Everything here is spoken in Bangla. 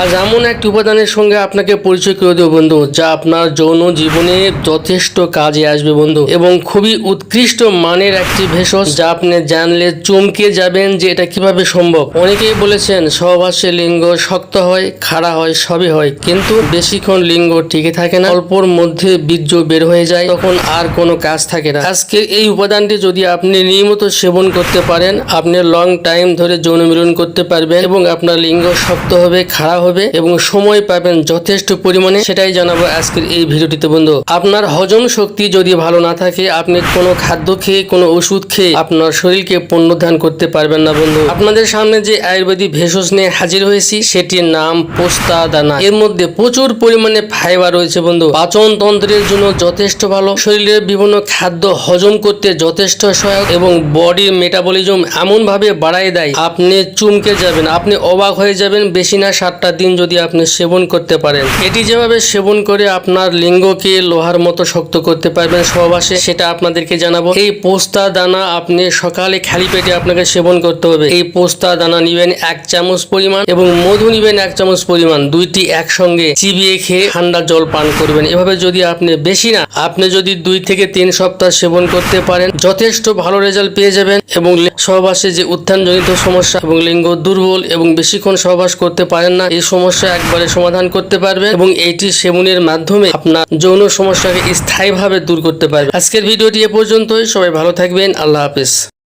আজ এমন একটি উপাদানের সঙ্গে আপনাকে পরিচয় করে দেবো বন্ধু, যা আপনার যৌন জীবনে যথেষ্ট কাজে আসবে বন্ধু এবং খুবই উৎকৃষ্ট মানের একটি ভেষজ যা আপনি জানলে চমকে যাবেন যে এটা কীভাবে সম্ভব। অনেকেই বলেছেন সহবাসে লিঙ্গ শক্ত হয়, খাড়া হয়, সবই হয়। কিন্তু বেশিক্ষণ লিঙ্গ টিকে থাকে না, অল্পর মধ্যে বীর্য বের হয়ে যায়, তখন আর কোনো কাজ থাকে না। আজকে এই উপাদানটি যদি আপনি নিয়মিত সেবন করতে পারেন, আপনি লং টাইম ধরে যৌন মিলন করতে পারবেন এবং আপনার লিঙ্গ শক্ত হবে, খাড়া হবে এবং সময় পাবেন যথেষ্ট পরিমাণে, সেটাই জানাব আজকের এই ভিডিওটিতে বন্ধু। আপনার হজম শক্তি যদি ভালো না থাকে, আপনি কোনো খাদ্য খেয়ে, কোনো ওষুধ খেয়ে আপনার শরীরকে পুনরুদ্ধার করতে পারবেন না বন্ধু। আপনাদের সামনে যে আয়ুর্বেদিক ভেষজ নিয়ে হাজির হয়েছি, সেটির নাম পোস্তা দানা এর মধ্যে প্রচুর পরিমাণে ফাইবার রয়েছে বন্ধু। পাচন তন্ত্রের জন্য যথেষ্ট ভালো। শরীরের বিভিন্ন খাদ্য হজম করতে যথেষ্ট সহায়ক এবং বডির মেটাবলিজম এমন ভাবে বাড়ায় দেয়, আপনি চুমকে যাবেন, আপনি অবাক হয়ে যাবেন, বেশি না সাতটা দিন যদি আপনি সেবন করতে পারেন, এটি যেভাবে সেবন করে আপনার লিঙ্গকে লোহার মতো শক্ত করতে পারবেন সহবাসে, সেটা আপনাদেরকে জানাব। এই পোস্তা দানা আপনি সকালে খালি পেটে আপনাকে সেবন করতে হবে। এই পোস্তা দানা নিবেন এক চামচ পরিমাণ এবং মধু নিবেন এক চামচ পরিমাণ। দুইটি একসঙ্গে চিবিয়ে খেয়ে ঠান্ডা জল পান করবেন। এভাবে যদি আপনি বেশি না, আপনি যদি দুই থেকে তিন সপ্তাহ সেবন করতে পারেন, যথেষ্ট ভালো রেজাল্ট পেয়ে যাবেন এবং সহবাসে যে উত্থানজনিত সমস্যা এবং লিঙ্গ দুর্বল এবং বেশিক্ষণ সহবাস করতে পারেন না, এই সমস্যা একবারে সমাধান করতে পারবে এবং এইটি সেবনের মাধ্যমে আপনার যৌন সমস্যাকে স্থায়ীভাবে দূর করতে পারবে। আজকের ভিডিওটি এ পর্যন্তই। সবাই ভালো থাকবেন। আল্লাহ হাফেজ।